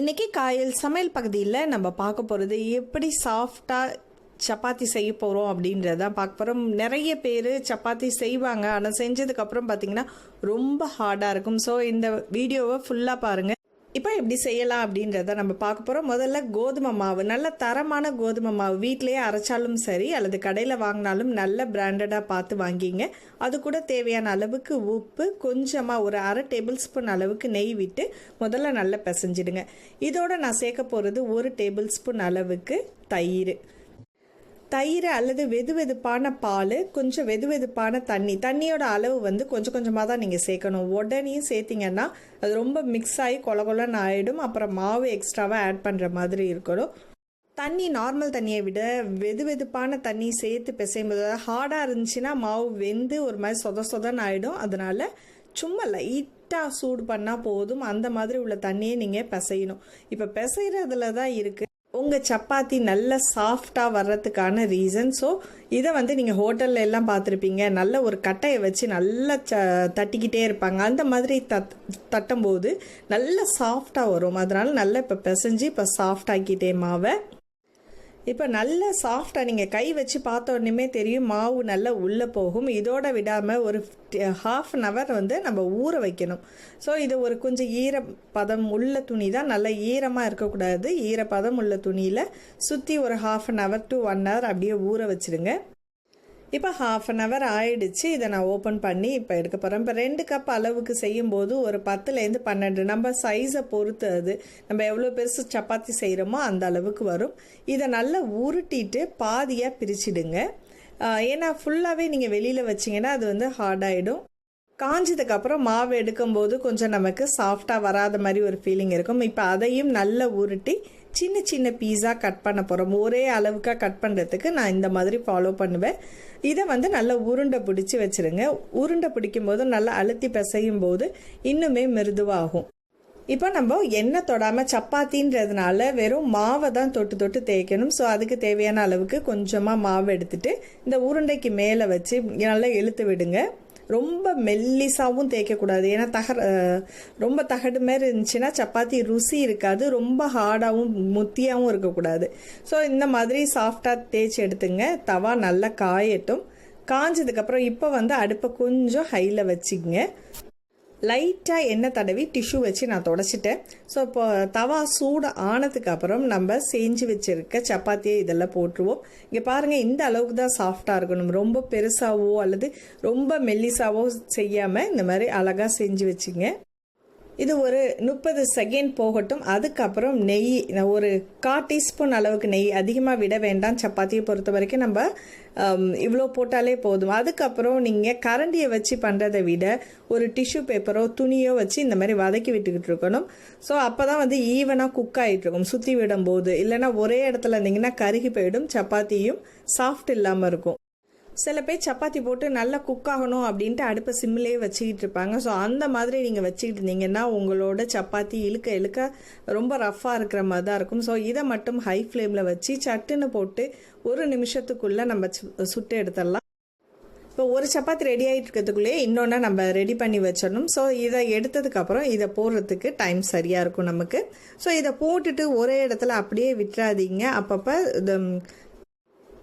இன்றைக்கி காயல் சமையல் பகுதியில் நம்ம பார்க்க போகிறது எப்படி சாஃப்டாக சப்பாத்தி செய்ய போகிறோம் அப்படின்றத பார்க்க போகிறோம் நிறைய பேர் சப்பாத்தி செய்வாங்க. ஆனால் செஞ்சதுக்கப்புறம் பார்த்திங்கன்னா ரொம்ப ஹார்டாக இருக்கும். ஸோ இந்த வீடியோவை ஃபுல்லாக பாருங்கள் இப்போ எப்படி செய்யலாம் அப்படின்றத நம்ம பார்க்க போகிறோம் முதல்ல கோதுமை மாவு நல்ல தரமான கோதுமை மாவு வீட்டிலேயே அரைச்சாலும் சரி அல்லது கடையில் வாங்கினாலும் நல்ல பிராண்டடாக பார்த்து வாங்கிங்க. அது கூட தேவையான அளவுக்கு உப்பு கொஞ்சமாக ஒரு அரை டேபிள் ஸ்பூன் அளவுக்கு நெய் விட்டு முதல்ல நல்லா பிசைஞ்சிடுங்க. இதோட நான் சேர்க்க போகிறது ஒரு டேபிள் ஸ்பூன் அளவுக்கு தயிர். தயிர் அல்லது வெது வெதுப்பான பால் கொஞ்சம் வெது வெதுப்பான தண்ணி. தண்ணியோட அளவு வந்து கொஞ்சம் கொஞ்சமாக தான் நீங்கள் சேர்க்கணும். உடனே சேர்த்திங்கன்னா அது ரொம்ப மிக்ஸ் ஆகி கொல கொலன்னு ஆகிடும் அப்புறம் மாவு எக்ஸ்ட்ராவாக ஆட் பண்ணுற மாதிரி இருக்கணும். தண்ணி நார்மல் தண்ணியை விட வெது வெதுப்பான தண்ணி சேர்த்து பிசையும்போது ஹார்டாக இருந்துச்சுன்னா மாவு வெந்து ஒரு மாதிரி சொத சொதன்னு ஆகிடும் அதனால் சும்மா லைட்டாக சூடு பண்ணால் போதும். அந்த மாதிரி உள்ள தண்ணியை நீங்கள் பிசையணும். இப்போ பிசைகிறதுல தான் இருக்குது உங்கள் சப்பாத்தி நல்ல சாஃப்டாக வர்றதுக்கான ரீசன் ஸோ இதை வந்து நீங்கள் ஹோட்டலில் எல்லாம் பார்த்துருப்பீங்க. நல்ல ஒரு கட்டையை வச்சு நல்லா ச தட்டிக்கிட்டே இருப்பாங்க. அந்த மாதிரி தட் தட்டும்போது நல்ல சாஃப்டாக வரும். அதனால் நல்லா இப்போ பிசைஞ்சு இப்போ சாஃப்டாக்கிட்டே மாவை. இப்போ நல்ல சாஃப்டாக நீங்கள் கை வச்சு பார்த்த உடனே தெரியும் மாவு நல்லா உள்ளே போகும். இதோட விடாமல் ஒரு ஹாஃப் அன் ஹவர் வந்து நம்ம ஊற வைக்கணும். ஸோ இது ஒரு கொஞ்சம் ஈரப்பதம் உள்ள துணி தான். நல்லா ஈரமாக இருக்கக்கூடாது. ஈரப்பதம் உள்ள துணியில் சுற்றி ஒரு half an hour to one hour அப்படியே ஊற வச்சுடுங்க இப்போ ஹாஃப் அன் ஹவர் ஆயிடுச்சு. இதை நான் ஓப்பன் பண்ணி இப்போ எடுக்க போகிறேன் இப்போ ரெண்டு கப் அளவுக்கு செய்யும்போது ஒரு பத்துலேருந்து பன்னெண்டு. நம்ம சைஸை பொறுத்து அது. நம்ம எவ்வளோ பெருசு சப்பாத்தி செய்கிறோமோ அந்த அளவுக்கு வரும். இதை நல்லா உருட்டிட்டு பாதியாக பிரிச்சிடுங்க. ஏன்னா ஃபுல்லாகவே நீங்கள் வெளியில் வச்சிங்கன்னா அது வந்து ஹார்டாகிடும் காஞ்சதுக்கப்புறம் மாவு எடுக்கும்போது கொஞ்சம் நமக்கு சாஃப்டாக வராத மாதிரி ஒரு ஃபீலிங் இருக்கும். இப்போ அதையும் நல்லா உருட்டி சின்ன சின்ன பீஸாக கட் பண்ண போகிறோம் ஒரே அளவுக்காக கட் பண்ணுறதுக்கு நான் இந்த மாதிரி ஃபாலோ பண்ணுவேன். இதை வந்து நல்லா உருண்டை பிடிச்சி வச்சுருங்க. உருண்டை பிடிக்கும் போது நல்லா அழுத்தி பிசையும் போது இன்னுமே மிருதுவாகும். இப்போ நம்ம எண்ணெய் தொடாமல் சப்பாத்தின்றதுனால வெறும் மாவை தான் தொட்டு தொட்டு தேய்க்கணும். ஸோ அதுக்கு தேவையான அளவுக்கு கொஞ்சமாக மாவு எடுத்துட்டு இந்த உருண்டைக்கு மேலே வச்சு நல்லா இழுத்து விடுங்க. ரொம்ப மெல்லிசாவும் தேய்க்கக்கூடாது. ஏன்னா தகர ரொம்ப தகடு மாதிரி இருந்துச்சுன்னா சப்பாத்தி ருசி இருக்காது. ரொம்ப ஹார்டாகவும் முத்தியாகவும் இருக்கக்கூடாது. ஸோ இந்த மாதிரி சாஃப்டாக தேய்ச்சி எடுத்துங்க. தவா நல்லா காயட்டும். காஞ்சதுக்கப்புறம் இப்போ வந்து அடுப்பை கொஞ்சம் ஹையில் வச்சுக்கங்க லைட்டாக எண்ணெய் தடவி டிஷ்யூ வச்சு நான் தொடச்சிட்டேன். ஸோ இப்போ தவா சூடு ஆனதுக்கப்புறம் நம்ம செஞ்சு வச்சுருக்க சப்பாத்தியை இதெல்லாம் போட்டுருவோம். இங்கே பாருங்கள் இந்த அளவுக்கு தான் சாஃப்டாக இருக்கணும். ரொம்ப பெருசாகவோ அல்லது ரொம்ப மெல்லிசாவோ செய்யாமல் இந்த மாதிரி அழகாக செஞ்சு வச்சுங்க. இது ஒரு முப்பது செகண்ட் போகட்டும். அதுக்கப்புறம் நெய் ஒரு கா டீஸ்பூன் அளவுக்கு நெய் அதிகமாக விட வேண்டாம் சப்பாத்தியை பொறுத்த வரைக்கும் நம்ம இவ்வளோ போட்டாலே போதும். அதுக்கப்புறம் நீங்கள் கரண்டியை வச்சு பண்ணுறதை விட ஒரு டிஷ்யூ பேப்பரோ துணியோ வச்சு இந்த மாதிரி வதக்கி விட்டுக்கிட்டு இருக்கணும். ஸோ அப்போ தான் வந்து ஈவனாக குக் ஆகிட்டு இருக்கும். சுற்றி விடும்போது. இல்லைன்னா ஒரே இடத்துல இருந்தீங்கன்னா கருகி போயிடும். சப்பாத்தியும் சாஃப்ட் இல்லாமல் இருக்கும். சில பேர் சப்பாத்தி போட்டு நல்லா குக் ஆகணும் அப்படின்ட்டு அடுப்பை சிம்மிலே வச்சுக்கிட்டு இருப்பாங்க. ஸோ அந்த மாதிரி நீங்கள் வச்சுக்கிட்டு இருந்தீங்கன்னா உங்களோட சப்பாத்தி இழுக்க இழுக்க ரொம்ப ரஃப்பாக இருக்கிற மாதிரி தான் இருக்கும். ஸோ இதை மட்டும் ஹை ஃப்ளேமில் வச்சு சட்டுன்னு போட்டு ஒரு நிமிஷத்துக்குள்ளே நம்ம சுட்டு எடுத்துடலாம். இப்போ ஒரு சப்பாத்தி ரெடி ஆகிட்டு இருக்கிறதுக்குள்ளேயே இன்னொன்று நம்ம ரெடி பண்ணி வச்சிடணும். ஸோ இதை எடுத்ததுக்கப்புறம் இதை போடுறதுக்கு டைம் சரியாக இருக்கும் நமக்கு. ஸோ இதை போட்டுட்டு ஒரே இடத்துல அப்படியே விட்டுறாதீங்க. அப்பப்போ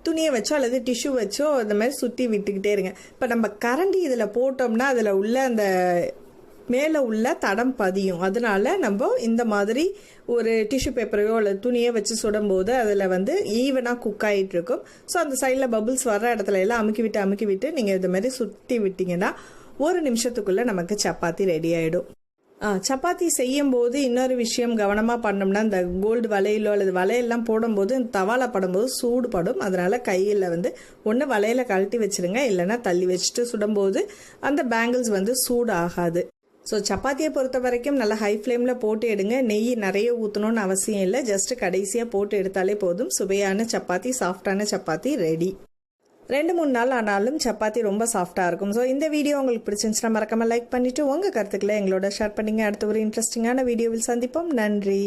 துணியை வச்சோ அல்லது டிஷ்யூ வச்சோ இந்த மாதிரி சுற்றி விட்டுக்கிட்டே இருங்க. இப்போ நம்ம கரண்டி இதில் போட்டோம்னா அதில் உள்ள அந்த மேலே உள்ள தடம் பதியும். அதனால நம்ம இந்த மாதிரி ஒரு டிஷ்யூ பேப்பரையோ அல்லது துணியோ வச்சு சுடும்போது அதில் வந்து ஈவனாக குக் ஆகிட்டு இருக்கும். ஸோ அந்த சைடில் பபுள்ஸ் வர இடத்துல எல்லாம் அமுக்கி விட்டு அமுக்கி விட்டு நீங்கள் இது மாதிரி சுற்றி விட்டிங்கன்னா ஒரு நிமிஷத்துக்குள்ளே நமக்கு சப்பாத்தி ரெடி ஆகிடும் சப்பாத்தி செய்யும் போது இன்னொரு விஷயம் கவனமாக பண்ணோம்னா இந்த கோல்டு வலையிலோ அல்லது வலையெல்லாம் போடும்போது தவால படும்போது சூடு படும் அதனால் கையில் வந்து ஒன்று வலையில் கழட்டி வச்சுருங்க. இல்லைன்னா தள்ளி வச்சுட்டு சுடும்போது அந்த பேங்கிள்ஸ் வந்து சூடு ஆகாது ஸோ சப்பாத்தியை பொறுத்த வரைக்கும் நல்லா ஹை ஃப்ளேமில் போட்டு எடுங்க. நெய் நிறைய ஊற்றணும்னு அவசியம் இல்லை. ஜஸ்ட்டு கடைசியாக போட்டு எடுத்தாலே போதும். சுவையான சப்பாத்தி சாஃப்டான சப்பாத்தி ரெடி ரெண்டு மூணு நாள் ஆனாலும் சப்பாத்தி ரொம்ப சாஃப்டாக இருக்கும். ஸோ இந்த வீடியோ உங்களுக்கு பிடிச்சிருந்துச்சுன்னா மறக்காமல் லைக் பண்ணிவிட்டு உங்கள் கருத்துக்களை எங்களோட ஷேர் பண்ணிங்க. அடுத்த ஒரு இன்ட்ரெஸ்டிங்கான வீடியோவில் சந்திப்போம். நன்றி.